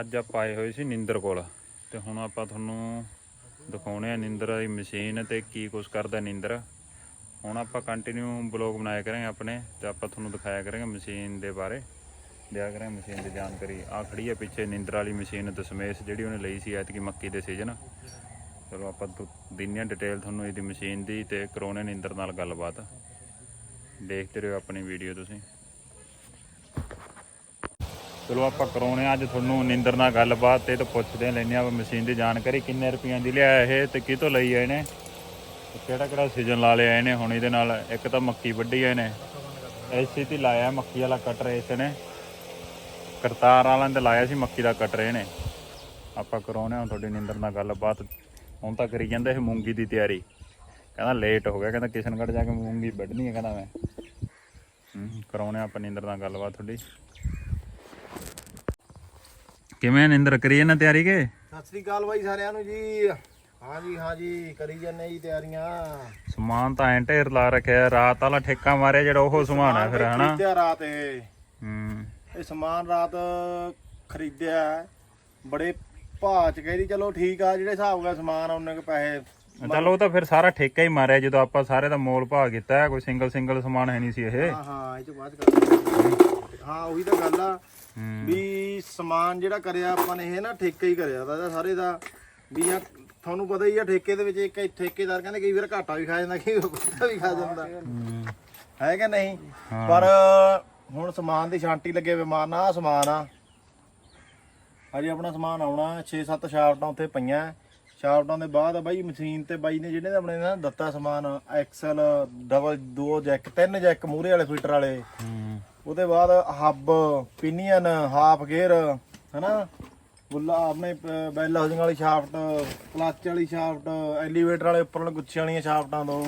ਅੱਜ ਆਪਾਂ ਆਏ ਹੋਏ ਸੀ ਨਿੰਦਰ ਕੋਲ ਤੇ ਹੁਣ ਆਪਾਂ ਤੁਹਾਨੂੰ ਦਿਖਾਉਣੇ ਆ ਨਿੰਦਰ ਦੀ ਮਸ਼ੀਨ ਤੇ ਕੀ ਕੁਝ ਕਰਦਾ ਨਿੰਦਰ। ਹੁਣ ਆਪਾਂ ਕੰਟੀਨਿਊ ਬਲੌਗ ਬਣਾਇਆ ਕਰਾਂਗੇ ਆਪਣੇ ਤੇ ਆਪਾਂ ਤੁਹਾਨੂੰ ਦਿਖਾਇਆ ਕਰਾਂਗੇ ਮਸ਼ੀਨ ਦੇ ਬਾਰੇ। ਦਿਆ ਕਰਾਂਗੇ ਮਸ਼ੀਨ ਦੀ ਜਾਣਕਾਰੀ। ਆ ਖੜੀ ਹੈ ਪਿੱਛੇ ਨਿੰਦਰ ਵਾਲੀ ਮਸ਼ੀਨ ਦਸ਼ਮੇਸ਼ ਜਿਹੜੀ ਉਹਨੇ ਲਈ ਸੀ ਐਤਕੀ ਮੱਕੀ ਦੇ ਸੀਜ਼ਨ। ਚਲੋ ਆਪਾਂ ਤੁ- ਦਿੰਦੇ ਹਾਂ ਡਿਟੇਲ ਤੁਹਾਨੂੰ ਇਹਦੀ ਮਸ਼ੀਨ ਦੀ ਤੇ ਕਰੋਨੇ ਨਿੰਦਰ ਨਾਲ ਗੱਲਬਾਤ। ਦੇਖਦੇ ਰਹੋ ਆਪਣੀ ਵੀਡੀਓ ਤੁਸੀਂ। ਚਲੋ ਆਪਾਂ ਕਰਾਉਣੇ ਆ ਅੱਜ ਤੁਹਾਨੂੰ ਨਿੰਦਰ ਨਾਲ ਗੱਲਬਾਤ ਤੇ ਤਾਂ ਪੁੱਛਦੇ ਲੈਣੇ ਆ ਮਸ਼ੀਨ ਦੀ ਜਾਣਕਾਰੀ ਕਿੰਨੇ ਰੁਪਈਆਂ ਦੀ ਲਿਆ ਇਹ ਤੇ ਕਿਤੋਂ ਲਈ ਆਏ ਨੇ? ਕਿਹੜਾ ਕਿਹੜਾ ਸੀਜ਼ਨ ਲਾ ਲਿਆ ਇਹਨੇ, ਹੁਣ ਇਹਦੇ ਨਾਲ ਇੱਕ ਤਾਂ ਮੱਕੀ ਵੱਢੀ ਆਏ ਨੇ ਐਸੀ ਤੇ ਲਾਇਆ ਮੱਕੀ ਵਾਲਾ ਕਟਰ ਇਸ ਨੇ। ਕਰਤਾਰ ਵਾਲਾਂ ਤੇ ਲਾਇਆ ਸੀ ਮੱਕੀ ਦਾ ਕਟਰ ਇਹਨੇ। ਆਪਾਂ ਕਰਾਉਣੇ ਹੁਣ ਤੁਹਾਡੀ ਨਿੰਦਰ ਨਾਲ ਗੱਲਬਾਤ। ਹੁਣ ਤਾਂ ਕਰੀ ਜਾਂਦਾ ਇਹ ਮੂੰਗੀ ਦੀ ਤਿਆਰੀ। ਕਹਿੰਦਾ ਲੇਟ ਹੋ ਗਿਆ, ਕਹਿੰਦਾ ਕਿਸ਼ਨਗੜ੍ਹ ਜਾ ਕੇ ਮੂੰਗੀ ਵੱਢਣੀ ਹੈ ਕਹਿੰਦਾ ਮੈਂ। ਕਰਾਉਣੇ ਆ ਆਪਾਂ ਨਿੰਦਰ ਨਾਲ ਗੱਲਬਾਤ ਤੁਹਾਡੀ। ਕਿਵੇਂ ਨਿੰਦਰ ਕਰੀਏ ਨਾ ਤਿਆਰੀ ਕੇ? ਸਤਿ ਸ੍ਰੀ ਅਕਾਲ ਬਾਈ ਸਾਰਿਆਂ ਨੂੰ ਜੀ। ਹਾਂ ਜੀ ਹਾਂ ਜੀ ਕਰੀ ਜਾਂਦੇ ਜੀ ਤਿਆਰੀਆਂ। ਸਮਾਨ ਤਾਂ ਐਂ ਢੇਰ ਲਾ ਰੱਖਿਆ ਰਾਤ ਵਾਲਾ ਠੇਕਾ ਮਾਰਿਆ ਜਿਹੜਾ ਉਹ ਸਮਾਨ ਫਿਰ ਹਨਾ? ਖਰੀਦਿਆ ਰਾਤ ਇਹ। ਹੂੰ। ਇਹ ਸਮਾਨ ਰਾਤ ਖਰੀਦਿਆ। ਬੜੇ ਭਾਅ ਚ ਕਹਿੰਦੀ ਚਲੋ ਠੀਕ ਆ ਜਿਹੜੇ ਹਿਸਾਬ ਦਾ ਸਮਾਨ ਆ ਉਹਨੇ ਕੁ ਪੈਸੇ ਚੱਲ ਉਹ ਤਾਂ ਫਿਰ ਸਾਰਾ ਠੇਕਾ ਹੀ ਮਾਰਿਆ ਜਦੋਂ ਆਪਾਂ ਸਾਰੇ ਦਾ ਮੋਲ ਭਾਅ ਕੀਤਾ ਕੋਈ ਸਿੰਗਲ ਸਿੰਗਲ ਸਮਾਨ ਹੈ ਨਹੀਂ ਸੀ ਇਹ। ਹਾਂ ਹਾਂ ਇਹ ਚ ਬਾਅਦ ਕਰ ਹਾਂ ਉਹੀ ਤਾਂ ਗੱਲ ਆ। ਵੀ ਸਮਾਨ ਜਿਹੜਾ ਕਰਿਆ ਆਪਾਂ ਨੇ ਇਹ ਨਾ ਠੇਕਾ ਹੀ ਕਰਿਆ ਦਾ ਸਾਰੇ ਦਾ। ਵੀ ਆ ਤੁਹਾਨੂੰ ਪਤਾ ਹੀ ਆ ਠੇਕੇ ਦੇ ਵਿੱਚ ਇੱਕ ਠੇਕੇਦਾਰ ਕਹਿੰਦੇ ਕਈ ਵਾਰ ਘਾਟਾ ਵੀ ਖਾ ਜਾਂਦਾ ਕਈ ਵਾਰ ਵੀ ਖਾ ਜਾਂਦਾ। ਹੂੰ। ਕਿ ਨਹੀਂ। ਪਰ ਹੁਣ ਸਮਾਨ ਦੀ ਛਾਂਟੀ ਲੱਗੇ ਬਿਮਾਰ ਨਾ ਸਮਾਨ ਆ। ਹਜੇ ਆਪਣਾ ਸਮਾਨ ਆਉਣਾ 6-7 ਸ਼ਾਫਟਾਂ ਉੱਥੇ ਪਈਆਂ। ਸ਼ਾਫਟਾਂ ਦੇ ਬਾਅਦ ਬਾਈ ਮਸ਼ੀਨ ਤੇ ਬਾਈ ਨੇ ਜਿਹੜੇ ਆਪਣੇ ਨਾ ਦਿੱਤਾ ਸਮਾਨ ਐਕਸਲ ਡਬਲ ਦੋ ਜੈਕ ਤਿੰਨ ਜੈਕ ਮੂਹਰੇ ਵਾਲੇ ਫੀਟਰ ਵਾਲੇ। ਉਹਦੇ ਬਾਅਦ ਹੱਬ, ਪਿਨੀਅਨ, ਹਾਫ ਗੇਅਰ, ਹਨਾ? ਗੁੱਲਾ ਆਪਣੇ ਬੈਲ ਹਾਊਸਿੰਗ ਵਾਲੀ ਸ਼ਾਫਟ, ਕਲੱਚ ਵਾਲੀ ਸ਼ਾਫਟ, ਐਲੀਵੇਟਰ ਵਾਲੇ ਉੱਪਰ ਵਾਲੇ ਗੁੱਛੇ ਵਾਲੀਆਂ ਸ਼ਾਫਟਾਂ ਦੋ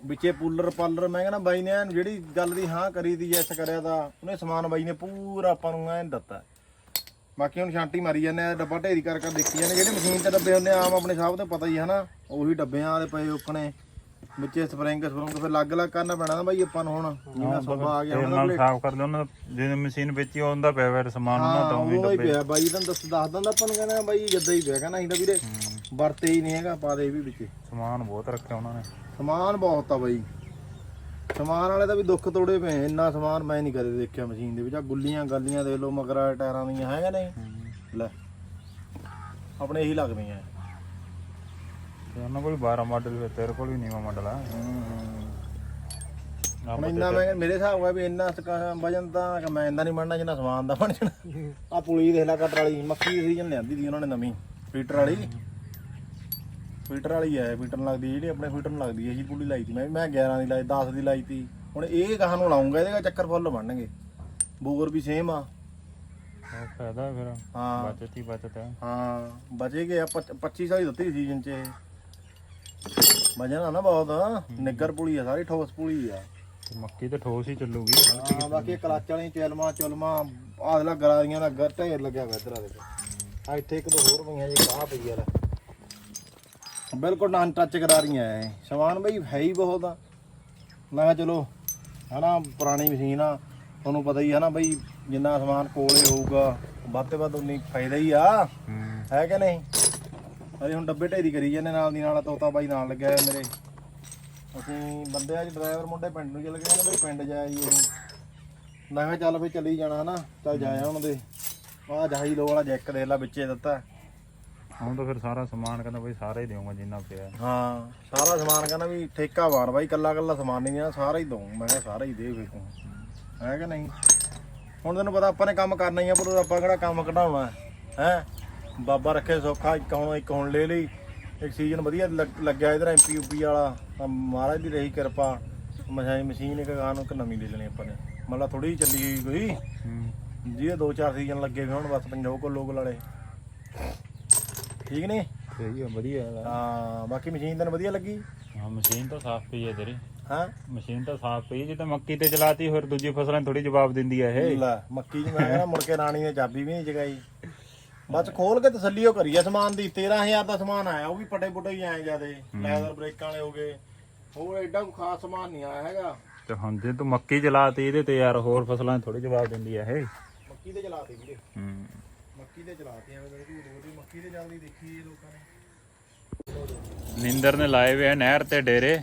ਵਿੱਚੇ ਪੂਲਰ ਪਾਲਰ, ਮੈਂ ਕਹਿੰਦਾ ਬਾਈ ਨੇ ਐਨ ਜਿਹੜੀ ਗੱਲ ਦੀ ਹਾਂ ਕਰੀ ਦੀ ਐਸ ਕਰਿਆ ਤਾਂ ਉਹਨੇ ਸਮਾਨ ਬਾਈ ਨੇ ਪੂਰਾ ਆਪਾਂ ਨੂੰ ਐਨ ਦਿੱਤਾ। ਬਾਕੀ ਹੁਣ ਛਾਂਟੀ ਮਾਰੀ ਜਾਂਦੇ ਆ, ਡੱਬਾ ਢੇਰੀ ਕਰ ਕਰ ਦੇਖੀ ਜਾਂਦੇ ਜਿਹੜੇ ਮਸ਼ੀਨ ਤੇ ਡੱਬੇ ਹੁੰਦੇ ਆਮ ਆਪਣੇ ਸਭ ਤੋਂ ਪਤਾ ਹੀ ਹੈ ਨਾ ਉਹੀ ਡੱਬਿਆਂ ਵਾਲੇ ਪਏ ਉੱਕਣੇ। ਵਿੱਚੇ ਸਪਰਿੰਗ ਸਪਰਿੰਗ ਫਿਰ ਅਲੱਗ ਅਲੱਗ ਕਰਨਾ ਪੈਣਾ ਨਾ ਬਾਈ ਆਪਾਂ ਨੂੰ ਹੁਣ। ਜਿਵੇਂ ਸੋਫਾ ਆ ਗਿਆ ਹੁਣ ਨਾਲ ਸਾਫ਼ ਕਰ ਲਿਓ ਉਹਨਾਂ ਦਾ ਜਿਵੇਂ ਮਸ਼ੀਨ ਵਿੱਚ ਹੀ ਹੁੰਦਾ ਪਿਆ ਫਿਰ ਸਮਾਨ ਉਹਨਾਂ ਤੋਂ ਵੀ ਹੀ ਡੱਬੇ। ਪਿਆ ਬਾਈ ਤਾਂ ਦੱਸ ਦੱਸ ਦਿੰਦਾ ਆਪਾਂ ਨੂੰ ਕਹਿੰਦਾ ਬਾਈ ਜੱਦਾ ਹੀ ਪਿਆ ਕਹਿੰਦਾ ਅਸੀਂ ਤਾਂ ਵੀਰੇ ਵਰਤੇ ਹੀ ਨਹੀਂ ਹੈਗਾ ਪਾ ਦੇ ਇਹ ਵੀ ਵਿੱਚ। ਸਮਾਨ ਬਹੁਤ ਰੱਖਿਆ ਉਹਨਾਂ ਨੇ। ਸਮਾਨ ਬਹੁਤ ਆ ਬਾਈ। ਸਮਾਨ ਵਾਲੇ ਦਾ ਵੀ ਦੁੱਖ ਤੋੜੇ ਪਏ ਇੰਨਾ ਸਮਾਨ ਮੈਂ ਨਹੀਂ ਕਦੇ ਦੇਖਿਆ ਮਸ਼ੀਨ ਦੇ ਵਿੱਚ। ਆ ਗੁੱਲੀਆਂ ਗਾਲੀਆਂ ਦੇ ਲੋ ਮਗਰਾ ਟਾਇਰਾਂ ਦੀਆਂ ਹੈਗਾ ਨਹੀਂ? ਲੈ ਆਪਣੇ ਇਹੀ ਲੱਗਦੀਆਂ। ਤੇ ਉਹਨਾਂ ਕੋਲ 12 ਮਾਡਲ ਫਿਰ ਤੇਰੇ ਕੋਲ ਵੀ ਨੀਵਾ ਮਾਡਲ ਆ। ਹੁਣ ਇੰਨਾ ਮੈਂ ਮੇਰੇ ਹਿਸਾਬ ਨਾਲ ਵੀ ਇੰਨਾ ਵਜਨ ਤਾਂ ਕਿ ਮੈਂ ਇੰਨਾ ਨਹੀਂ ਬਣਨਾ ਜਿੰਨਾ ਸਮਾਨ ਦਾ ਬਣ ਜਾਣਾ। ਆ ਪੁਲੀ ਦੇਖ ਲੈ ਕਟਰ ਵਾਲੀ ਮੱਕੀ ਸੀਜ਼ਨ ਲਿਆਂਦੀ ਸੀ ਉਹਨਾਂ ਨੇ ਨਵੀਂ। ਫੀਟਰ ਵਾਲੀ। ਫੀਟਰ ਵਾਲੀ ਹੈ ਫੀਟਰ ਲੱਗਦੀ ਜਿਹੜੀ ਆਪਣੇ ਫੀਟਰ ਨੂੰ ਲੱਗਦੀ ਹੈ ਜੀ ਪੁਲੀ ਲਾਈ ਤੀ। ਮੈਂ ਮੈਂ 11 ਦੀ ਲਾਈ 10 ਦੀ ਲਾਈ ਤੀ। ਹੁਣ ਇਹ ਕਹਾਂ ਨੂੰ ਲਾਉਂਗਾ ਇਹਦੇ ਦਾ ਚੱਕਰ ਫੁੱਲ ਬਣਨਗੇ। ਬੋਰ ਵੀ ਸੇਮ ਆ। ਫਾਇਦਾ ਫਿਰ। ਹਾਂ। ਬਚਤ ਹੀ ਬਚਤ ਹੈ ਹਾਂ ਬਚੇ ਗਏ ਆ 2500 ਹੀ ਦਿੱਤੀ ਸੀਜ਼ਨ 'ਚ ਇਹ। ਵਜਨ ਆ ਨਾ ਬਹੁਤ। ਨਿੱਗਰ ਪੁਲੀ ਆ ਸਾਰੀ ਠੋਸ ਪੁਲੀ ਆ। ਤੇ ਮੱਕੀ ਤੇ ਠੋਸ ਹੀ ਚੱਲੂਗੀ। ਹਾਂ ਬਾਕੀ ਕਲੱਚ ਵਾਲੀਆਂ ਚਲਮਾ ਚਲਮਾ ਆਦਲਾ ਗਰਾਰੀਆਂ ਦਾ ਗਰ ਢੇਰ ਲੱਗਿਆ ਹੋਇਆ ਇਧਰ ਆ ਦੇ ਆ ਇੱਥੇ ਇੱਕ ਦੋ ਹੋਰ ਪਈਆਂ ਜੀ ਕਾਹ ਪਈ ਯਾਰ ਬਿਲਕੁਲ ਨਾਨ ਟੱਚ ਗਰਾਰੀਆਂ ਐ। ਸਮਾਨ ਬਈ ਹੈ ਹੀ ਬਹੁਤ ਆ। ਮੈਂ ਕਿਹਾ ਚਲੋ ਹਨਾ ਪੁਰਾਣੀ ਮਸ਼ੀਨ ਆ। ਤੁਹਾਨੂੰ ਪਤਾ ਹੀ ਹੈ ਨਾ ਬਈ ਜਿੰਨਾ ਸਮਾਨ ਕੋਲੇ ਹੋਊਗਾ ਵੱਧ ਤੋਂ ਵੱਧ ਉਨੀ ਫਾਇਦਾ ਹੀ ਆ। ਹੈ ਕਿ ਨਹੀਂ? ਅਰੇ ਹੁਣ ਡੱਬੇ ਢੇਰੀ ਕਰੀ ਜਾਂਦੇ ਨਾਲ ਦੀ ਨਾਲ ਤੋਤਾ ਬਾਈ ਨਾਲ ਲੱਗਿਆ ਹੋਇਆ ਮੇਰੇ। ਅਸੀਂ ਬੰਦੇ ਅੱਜ ਡਰਾਈਵਰ ਮੁੰਡੇ ਪਿੰਡ ਨੂੰ ਚਲੇ ਗਏ ਨੇ ਬਈ ਪਿੰਡ ਜਾਇਆ ਜੀ ਉਹ ਮੈਂ ਕਿਹਾ ਚੱਲ ਵੀ ਚੱਲੀ ਜਾਣਾ ਹਨਾ ਚੱਲ ਜਾਇਆ ਉਹਨਾਂ ਦੇ। ਆਹ ਜਾਈ ਲੋ ਵਾਲਾ ਜੈਕ ਦੇ ਲਾ ਵਿੱਚੇ ਦਿੱਤਾ। ਹੁਣ ਤਾਂ ਫਿਰ ਸਾਰਾ ਸਮਾਨ ਕਹਿੰਦਾ ਬਈ ਸਾਰਾ ਹੀ ਦੇਵਾਂਗਾ ਜਿੰਨਾ ਪਿਆ। ਹਾਂ ਸਾਰਾ ਸਮਾਨ ਕਹਿੰਦਾ ਵੀ ਠੇਕਾ ਵਾਰ ਬਾਈ ਕੱਲਾ ਕੱਲਾ ਸਮਾਨ ਨਹੀਂ ਆ ਸਾਰਾ ਹੀ ਦਊਂ। ਮੈਂ ਕਿਹਾ ਸਾਰਾ ਹੀ ਦੇ ਤੂੰ ਹੈ ਕਿ ਨਹੀਂ? ਹੁਣ ਤੈਨੂੰ ਪਤਾ ਆਪਾਂ ਨੇ ਕੰਮ ਕਰਨਾ ਹੀ ਆ ਪਰ ਆਪਾਂ ਕਿਹੜਾ ਕੰਮ ਕਢਾਉਣਾ ਹੈ? ਬਾਬਾ ਰੱਖੇ ਸੌਖਾ ਇੱਕ ਹੁਣ ਇੱਕ ਹੁਣ ਲੈ ਲਈ। ਇੱਕ ਸੀਜ਼ਨ ਵਧੀਆ ਲੱਗ- ਲੱਗਿਆ ਇਧਰ ਐਮਪੀ ਯੂਪੀ ਵਾਲਾ। ਤਾਂ ਮਹਾਰਾਜ ਦੀ ਰਹੀ ਕਿਰਪਾ। ਮਸ਼ੀਨ ਮਸ਼ੀਨ ਇੱਕ ਗਾਂ ਨੂੰ ਇੱਕ ਨਵੀਂ ਲੈ ਲੈਣੀ ਆਪਾਂ ਨੇ। ਮਤਲਬ ਥੋੜੀ ਚੱਲੀ ਗਈ ਕੋਈ। ਹੂੰ। ਜਿਹਦੇ ਦੋ ਚਾਰ ਸੀਜ਼ਨ ਲੱਗੇ ਵੀ ਹੁਣ ਬਸ ਪੰਜਾਬੋ ਕੋ ਲੋਕ ਵਾਲੇ। ਠੀਕ ਨਹੀਂ? ਸਹੀ ਆ ਵਧੀਆ ਹੈ ਹਾਂ ਬਾਕੀ ਮਸ਼ੀਨ ਤੈਨੂੰ ਵਧੀਆ ਲੱਗੀ? ਹਾਂ ਮਸ਼ੀਨ ਤਾਂ ਸਾਫ਼ ਪਈ ਹੈ ਤੇਰੀ। ਹਾਂ? ਮਸ਼ੀਨ ਤਾਂ ਸਾਫ਼ ਪਈ ਜੇ ਤਾਂ ਮੱਕੀ ਤੇ ਚਲਾਤੀ ਫਿਰ ਦੂਜੀ ਫਸਲਾਂ ਥੋੜੀ ਜਵਾਬ ਦਿੰਦੀ ਹੈ ਇਹ। ਲੈ ਮੱਕੀ ਜੀ ਮੈਂ ਕਹਿੰਦਾ ਮੁੜ ਕੇ ਰਾਣੀ ਨੇ ਚਾਬੀ ਵੀ ਨਹੀਂ ਜਗਾਈ। ਬਸ ਖੋਲ ਕੇ ਤਸੱਲੀ ਉਹ ਕਰੀ ਆ ਸਮਾਨ ਦੀ 13000 ਦਾ ਸਮਾਨ ਆਇਆ ਉਹ ਵੀ ਪਟੇ ਪੁਟੇ ਹੀ ਆਏ ਜਿਆਦੇ ਲੈਦਰ ਬ੍ਰੇਕਾਂ ਵਾਲੇ ਹੋ ਗਏ। ਹੋਰ ਐਡਾ ਕੋਈ ਖਾਸ ਸਮਾਨ ਨਹੀਂ ਆਇਆ ਹੈਗਾ। ਤੇ ਹੁਣ ਜੇ ਤੂੰ ਮੱਕੀ ਚਲਾਤੀ ਇਹਦੇ ਤੇ ਯਾਰ ਹੋਰ ਫਸਲਾਂ ਥੋੜੀ ਜਵਾਬ ਦਿੰਦੀ ਹੈ ਇਹ। ਮੱਕੀ ਤੇ ਚਲਾਤੇ ਵੀਰੇ। ਹੂੰ। ਮੱਕੀ ਤੇ ਚਲਾਤੀਆਂ ਮੇਰੇ ਕੋਲ ਦੀ ਮੱਕੀ ਤੇ ਚੱਲਦੀ ਦੇਖੀ ਇਹ ਲੋਕਾਂ ਨੇ। ਨਿੰਦਰ ਨੇ ਲਾਏ ਵੇ ਆ ਨਹਿਰ ਤੇ ਡੇਰੇ।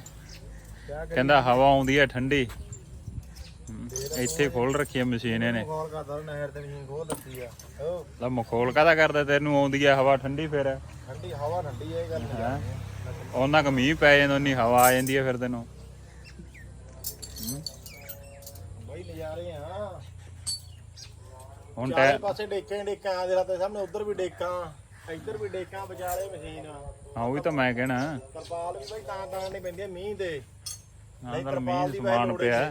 ਕਹਿੰਦਾ ਹਵਾ ਆਉਂਦੀ ਹੈ ਠੰਡੀ। ਇੱਥੇ ਖੋਲ ਰੱਖੀ ਹੈ ਮਸ਼ੀਨ ਇਹਨੇ। ਕਾਲ ਕਰਦਾ ਨਹਿਰ ਤੇ ਮਸ਼ੀਨ ਖੋਲ ਦਿੱਤੀ ਆ। ਉਹ ਲਾ ਮਖੌਲ ਕਾਦਾ ਕਰਦਾ? ਤੈਨੂੰ ਆਉਂਦੀ ਹੈ ਹਵਾ ਠੰਡੀ ਫਿਰ। ਠੰਡੀ ਹਵਾ ਠੰਡੀ ਹੈ ਇਹ ਗੱਲ ਹੈਂ? ਉਹਨਾਂ ਕ ਮੀਂਹ ਪੈ ਜਾਂਦਾ ਉਨੀ ਹਵਾ ਆ ਜਾਂਦੀ ਹੈ ਫਿਰ ਤੈਨੂੰ। ਬਈ ਨਜ਼ਾਰੇ ਆ। ਹੁਣ ਚਾਰੇ ਪਾਸੇ ਡੇਕਾਂ ਹੀ ਡੇਕਾਂ ਆ ਜਿਹੜਾ ਤੇ ਸਾਹਮਣੇ ਉਧਰ ਵੀ ਡੇਕਾਂ ਇੱਧਰ ਵੀ ਡੇਕਾਂ ਵਿਚਾਲੇ ਮਸ਼ੀਨ ਹਾਂ ਉਹ ਵੀ ਤਾਂ ਮੈਂ ਕਹਿਣਾ। ਤਰਪਾਲ ਵੀ ਬਈ ਤਾਂ ਤਾਂ ਨਹੀਂ ਪੈਂਦੀ ਮੀਂਹ ਦੇ ਹਾਂ ਤਾਂ ਮੀਂਹ ਸਮਾਨ ਪਿਆ।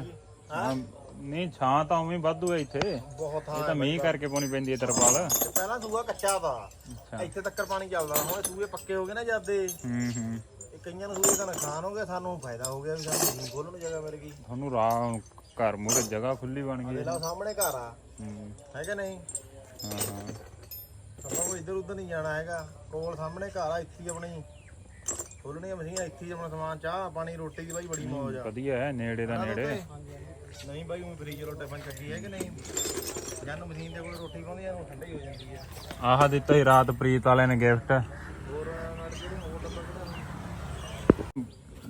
ਹਾਂ, ਨਹੀਂ ਛਾਂ ਤਾਂ ਉਵੇਂ ਵਾਧੂ ਹੈ ਇੱਥੇ। ਇਹ ਬਹੁਤ ਤਾਂ ਹਾਂ ਮੀਂਹ ਕਰਕੇ ਪਾਉਣੀ ਪੈਂਦੀ ਹੈ ਤਰਪਾਲ। ਤੇ ਪਹਿਲਾਂ ਸੂਆ ਕੱਚਾ ਤਾ ਅੱਛਾ। ਇੱਥੇ ਤੱਕ ਪਾਣੀ ਚੱਲਦਾ ਹੁਣ ਸੂਏ ਪੱਕੇ ਹੋ ਗਏ ਨਾ ਜਾਂਦੇ ਹੂੰ ਹੂੰ। ਇਹ ਕਈਆਂ ਨੂੰ ਸੂਏ ਦਾ ਨੁਕਸਾਨ ਹੋ ਗਿਆ ਸਾਨੂੰ ਫਾਇਦਾ ਹੋ ਗਿਆ ਵੀ ਸਾਨੂੰ ਮਸ਼ੀਨ ਖੋਲਣ ਨੂੰ ਜਗ੍ਹਾ ਮਿਲ ਗਈ। ਤੁਹਾਨੂੰ ਰਾਹ ਘਰ ਮੂਹਰੇ ਜਗ੍ਹਾ ਖੁੱਲੀ ਬਣ ਗਈ ਹੈ। ਸਾਹਮਣੇ ਘਰ ਆ। ਹੂੰ। ਹੈ ਕਿ ਨਹੀਂ? ਹਾਂ ਹਾਂ। ਆਪਾਂ ਕੋਈ ਇੱਧਰ ਉੱਧਰ ਨਹੀਂ ਜਾਣਾ ਹੈਗਾ। ਕੋਲ ਸਾਹਮਣੇ ਘਰ ਆ ਇੱਥੇ ਹੀ ਆਪਣੀ ਖੋਲਣੀਆਂ ਮਸ਼ੀਨਾਂ ਇੱਥੇ ਹੀ ਆਪਣਾ ਸਮਾਨ ਚਾਹ ਪਾਣੀ ਰੋਟੀ ਦੀ ਬਾਈ ਬੜੀ ਮੌਜ ਆ। ਵਧੀਆ ਹੈ ਨੇੜੇ ਦਾ ਨੇੜੇ। ਨਹੀਂ ਬਾਈ ਉਹ ਫ੍ਰੀਜ ਰੋਟੀ ਬਣ ਚੱਕੀ ਹੈ ਕਿ ਨਹੀਂ? ਜਾਨੂੰ ਮਸ਼ੀਨ ਦੇ ਕੋਲ ਰੋਟੀ ਪਾਉਂਦੀ ਆ ਉਹ ਠੰਡੀ ਹੋ ਜਾਂਦੀ ਆ ਆਹ ਦਿੱਤਾ ਹੀ ਰਾਤ ਪ੍ਰੀਤ ਵਾਲਿਆਂ ਨੇ ਗਿਫਟ ਹੋਰ ਨਾਲ ਜਿਹੜੇ ਹੋਰ ਡੱਬਾ ਕਿਹੜਾ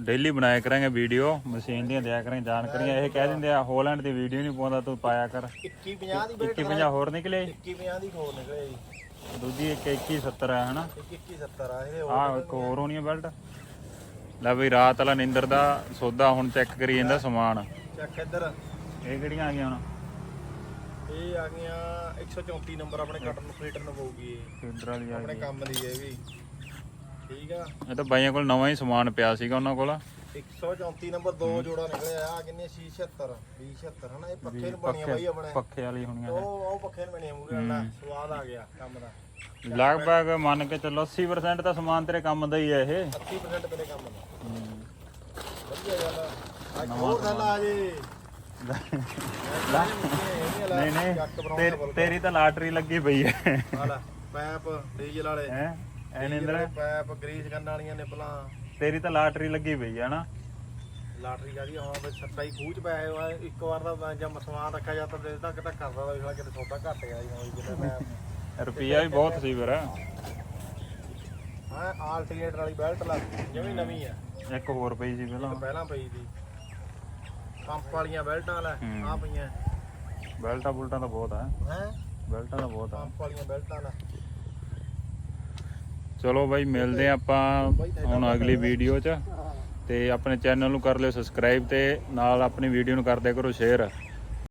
ਡੇਲੀ ਬਣਾਇਆ ਕਰਾਂਗੇ ਵੀਡੀਓ ਮਸ਼ੀਨ ਦੀਆਂ ਦਿਆ ਕਰਾਂਗੇ ਜਾਣਕਾਰੀਆਂ ਇਹ ਕਹਿ ਦਿੰਦੇ ਆ ਹੋਲੈਂਡ ਦੀ ਵੀਡੀਓ ਨਹੀਂ ਪਾਉਂਦਾ ਤੂੰ ਪਾਇਆ ਕਰ। 2150 ਦੀ ਬੇਟ 2150 ਹੋਰ ਨਿਕਲੇ। 2150 ਦੀ ਖੋਲ ਨਿਕਲੇ ਜੀ। ਦੂਜੀ ਇੱਕ 2170 ਹੈ ਹਨਾ? 2170 ਆ ਇਹ ਆਹ ਇੱਕ ਹੋਰ ਹੋਣੀ ਹੈ ਬੈਲਟ ਲੈ ਬਈ ਰਾਤ ਵਾਲਾ ਨਿੰਦਰ ਦਾ ਸੌਦਾ ਹੁਣ ਚੈੱਕ ਕਰੀ ਜਾਂਦਾ ਸਮਾਨ। ਚੱਕ ਇੱਧਰ। ਇਹ ਕਿਹੜੀਆਂ ਆ ਗਈਆਂ ਹੁਣ? ਇਹ ਆ ਗਈਆਂ 134 ਨੰਬਰ ਆਪਣੇ ਕਟਰ ਫੀਟਰ ਨੂੰ ਪਊਗੀ ਇਹ। ਫੀਡਰ ਵਾਲੀ ਆ ਆਪਣੇ ਗਈ। ਕੰਮ ਦੀ ਹੈ ਇਹ ਵੀ। ਠੀਕ ਆ। ਇਹ ਤਾਂ ਬਾਈਆਂ ਕੋਲ ਨਵਾਂ ਹੀ ਸਮਾਨ ਪਿਆ ਸੀਗਾ ਉਹਨਾਂ ਕੋਲ। 134 ਨੰਬਰ ਦੋ ਜੋੜਾ ਨਿਕਲਿਆ। ਆ ਕਿੰਨੇ 676 276 ਹਨਾ? ਇਹ ਪੱਖੇ ਨੂੰ ਬਣੀਆਂ ਬਾਈ ਆਪਣੇ। ਪੱਖੇ ਵਾਲੀ ਹੋਣੀਆਂ ਨੇ। ਉਹ ਉਹ ਪੱਖੇ ਨੂੰ ਬਣੀਆਂ ਮੂਰੇ ਵਾਲਾ ਸਵਾਦ ਆ ਗਿਆ ਕੰਮ ਦਾ। ਲਗਭਗ ਮੰਨ ਕੇ ਚੱਲੋ 80% ਤਾਂ ਸਮਾਨ ਤੇਰੇ ਕੰਮ ਦਾ ਹੀ ਹੈ ਇਹ। 80% ਤੇਰੇ ਕੰਮ ਦਾ। ਹੂੰ। ਵਧੀਆ ਗੱਲ ਆ। ਹੋਰ ਗੱਲ ਆ ਜੇ। ਨਹੀਂ ਨਹੀਂ ਤੇਰੀ- ਤੇਰੀ ਤਾਂ ਲਾਟਰੀ ਲੱਗੀ ਪਈ ਹੈ। ਹਾਲਾ ਪੈਪ ਡੀਜ਼ਲ ਵਾਲੇ। ਹੈ? ਐ ਨਿੰਦਰ ਪੈਪ ਗਰੀਸ ਕਰਨ ਵਾਲੀਆਂ ਨਿਪਲਾਂ। ਤੇਰੀ ਤਾਂ ਲਾਟਰੀ ਲੱਗੀ ਪਈ ਹੈ ਨਾ। ਲਾਟਰੀ ਕਾਦੀ ਹਾਂ ਬਈ ਸੱਤਾ ਹੀ ਖੂਚ ਪਿਆ ਹੋਇਆ ਇੱਕ ਵਾਰ ਦਾ ਮੈਂ ਜਦ ਸਮਾਨ ਰੱਖਿਆ ਜਾਂ ਤਾਂ ਦੇ ਤੱਕ ਤੱਕ ਕਰਦਾ ਵਾ ਕਿਤੇ ਸੌਦਾ ਘੱਟ ਗਿਆ ਜੀ ਹੋਈ ਜਿਵੇਂ ਮੈਂ ਰੁਪਿਆ ਵੀ ਬਹੁਤ ਸੀ ਫਿਰ। ਹਾਂ ਆਲਟਰਨੇਟਰ ਵਾਲੀ ਬੈਲਟ ਲੱਗ ਜਿਵੇਂ ਨਵੀਂ ਆ। ਇੱਕ ਹੋਰ ਪਈ ਸੀ ਪਹਿਲਾਂ। ਪਹਿਲਾਂ ਪਈ ਸੀ। ਪੰਪ ਵਾਲੀਆਂ ਬੈਲਟਾਂ ਲੈ ਹੂੰ। ਆ ਪਈਆਂ। ਬੈਲਟਾਂ ਬੁਲਟਾਂ ਤਾਂ ਬਹੁਤ ਹੈ ਹੈ? ਬੈਲਟਾਂ ਤਾਂ ਬਹੁਤ ਆ। ਪੰਪ ਵਾਲੀਆਂ ਬੈਲਟਾਂ ਲੈ। ਚਲੋ ਬਾਈ ਮਿਲਦੇ ਹਾਂ ਆਪਾਂ ਹੁਣ ਅਗਲੀ ਵੀਡੀਓ 'ਚ। ਤੇ ਆਪਣੇ ਚੈਨਲ ਨੂੰ ਕਰ ਲਿਓ ਸਬਸਕ੍ਰਾਈਬ ਤੇ ਨਾਲ ਆਪਣੀ ਵੀਡੀਓ ਨੂੰ ਕਰ ਦਿਆ ਕਰੋ ਸ਼ੇਅਰ